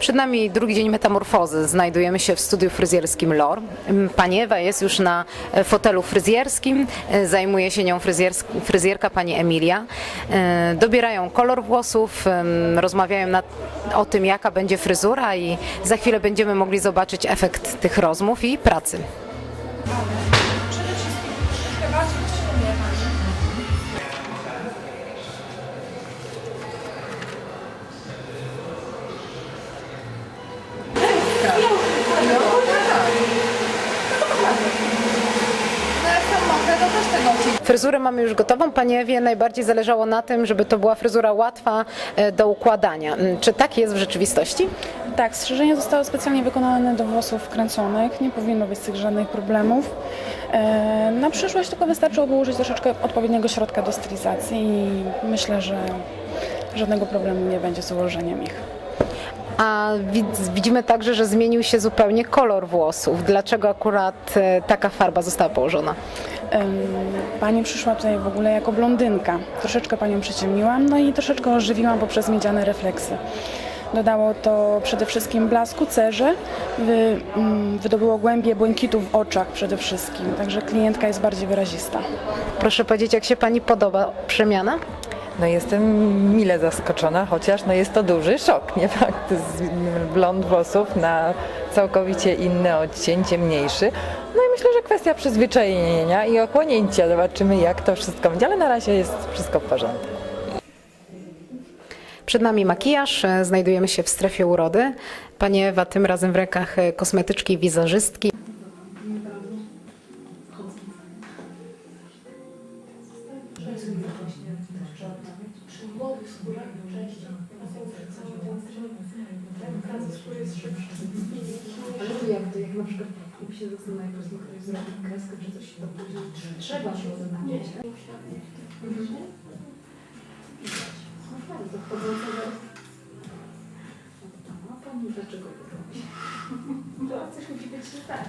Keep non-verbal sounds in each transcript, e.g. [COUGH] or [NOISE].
Przed nami drugi dzień metamorfozy. Znajdujemy się w studiu fryzjerskim LOR. Pani Ewa jest już na e, fotelu fryzjerskim. E, Zajmuje się nią fryzjerka pani Emilia. E, Dobierają kolor włosów, rozmawiają o tym, jaka będzie fryzura i za chwilę będziemy mogli zobaczyć efekt tych rozmów i pracy. Fryzurę mamy już gotową. Pani Ewie najbardziej zależało na tym, żeby to była fryzura łatwa e, do układania. Mm, Czy tak jest w rzeczywistości? Tak, strzyżenia zostały specjalnie wykonane do włosów kręconych, nie powinno być z tych żadnych problemów. E, Na przyszłość tylko wystarczyłoby użyć troszeczkę odpowiedniego środka do stylizacji i myślę, że żadnego problemu nie będzie z ułożeniem ich. A wid- widzimy także, że zmienił się zupełnie kolor włosów. Dlaczego akurat e, taka farba została położona? Pani przyszła tutaj w ogóle jako blondynka. Troszeczkę panią przyciemniłam, no i troszeczkę ożywiłam poprzez miedziane refleksy. Dodało to przede wszystkim blasku, cerze, wy, mm, wydobyło głębie błękitu w oczach przede wszystkim, także klientka jest bardziej wyrazista. Proszę powiedzieć, jak się Pani podoba przemiana? No jestem mile zaskoczona, chociaż no jest to duży szok, nie [LAUGHS] fakt, z blond włosów na całkowicie inny odcień, ciemniejszy. No i myślę, że kwestia przyzwyczajenia i ochłonięcia. Zobaczymy jak to wszystko będzie, ale na razie jest wszystko w porządku. Przed nami makijaż, znajdujemy się w strefie urody. Pani Ewa tym razem w rękach e, kosmetyczki i wizerzystki. Jak to, jak na przykład się zastanawia, jak ktoś zrobi kreskę, czy coś, to później trzeba się odnawiać. No bardzo wchodzącego. A pani dlaczego to robi? To coś musi być nie tak.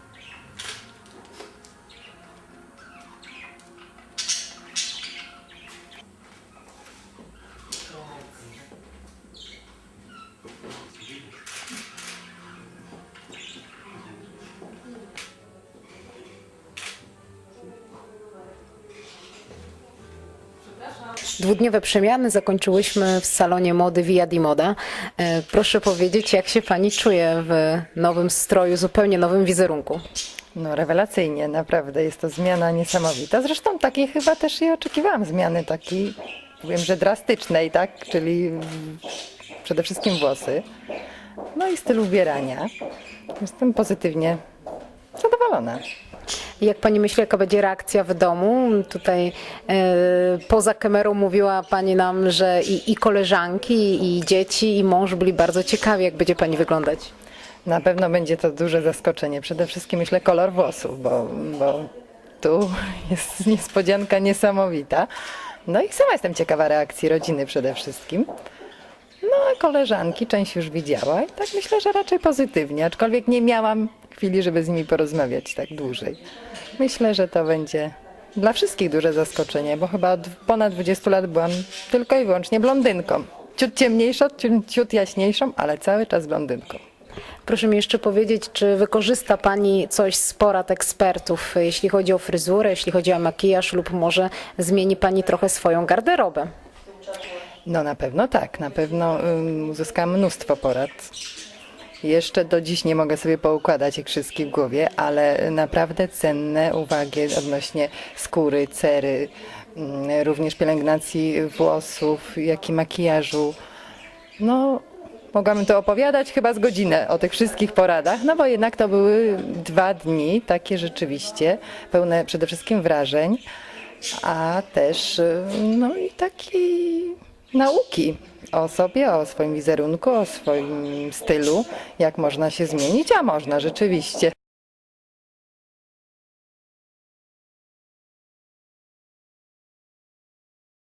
Dwudniowe przemiany zakończyłyśmy w salonie mody Via di Moda. E, Proszę powiedzieć, jak się Pani czuje w nowym stroju, zupełnie nowym wizerunku? No rewelacyjnie, naprawdę jest to zmiana niesamowita. Zresztą takiej chyba też i oczekiwałam zmiany takiej, powiem, że drastycznej, tak? Czyli przede wszystkim włosy. No i styl ubierania. Jestem pozytywnie zadowolona. Jak Pani myśli, jaka będzie reakcja w domu? Tutaj e, poza kamerą mówiła Pani nam, że i, i koleżanki, i dzieci, i mąż byli bardzo ciekawi, jak będzie Pani wyglądać. Na pewno będzie to duże zaskoczenie. Przede wszystkim myślę kolor włosów, bo, bo tu jest niespodzianka niesamowita. No i sama jestem ciekawa reakcji rodziny przede wszystkim. No a koleżanki część już widziała i tak myślę, że raczej pozytywnie, aczkolwiek nie miałam chwili, żeby z nimi porozmawiać tak dłużej. Myślę, że to będzie dla wszystkich duże zaskoczenie, bo chyba od ponad 20 lat byłam tylko i wyłącznie blondynką. Ciut ciemniejszą, ciut, ciut jaśniejszą, ale cały czas blondynką. Proszę mi jeszcze powiedzieć, czy wykorzysta Pani coś z porad ekspertów, jeśli chodzi o fryzurę, jeśli chodzi o makijaż, lub może zmieni Pani trochę swoją garderobę? No na pewno tak, na pewno ym, uzyskałam mnóstwo porad. Jeszcze do dziś nie mogę sobie poukładać ich wszystkich w głowie, ale naprawdę cenne uwagi odnośnie skóry, cery, ym, również pielęgnacji włosów, jak i makijażu. No, mogłabym to opowiadać chyba z godzinę o tych wszystkich poradach, no bo jednak to były dwa dni takie rzeczywiście pełne przede wszystkim wrażeń, a też y, no i takiej nauki o sobie, o swoim wizerunku, o swoim stylu, jak można się zmienić, a można rzeczywiście.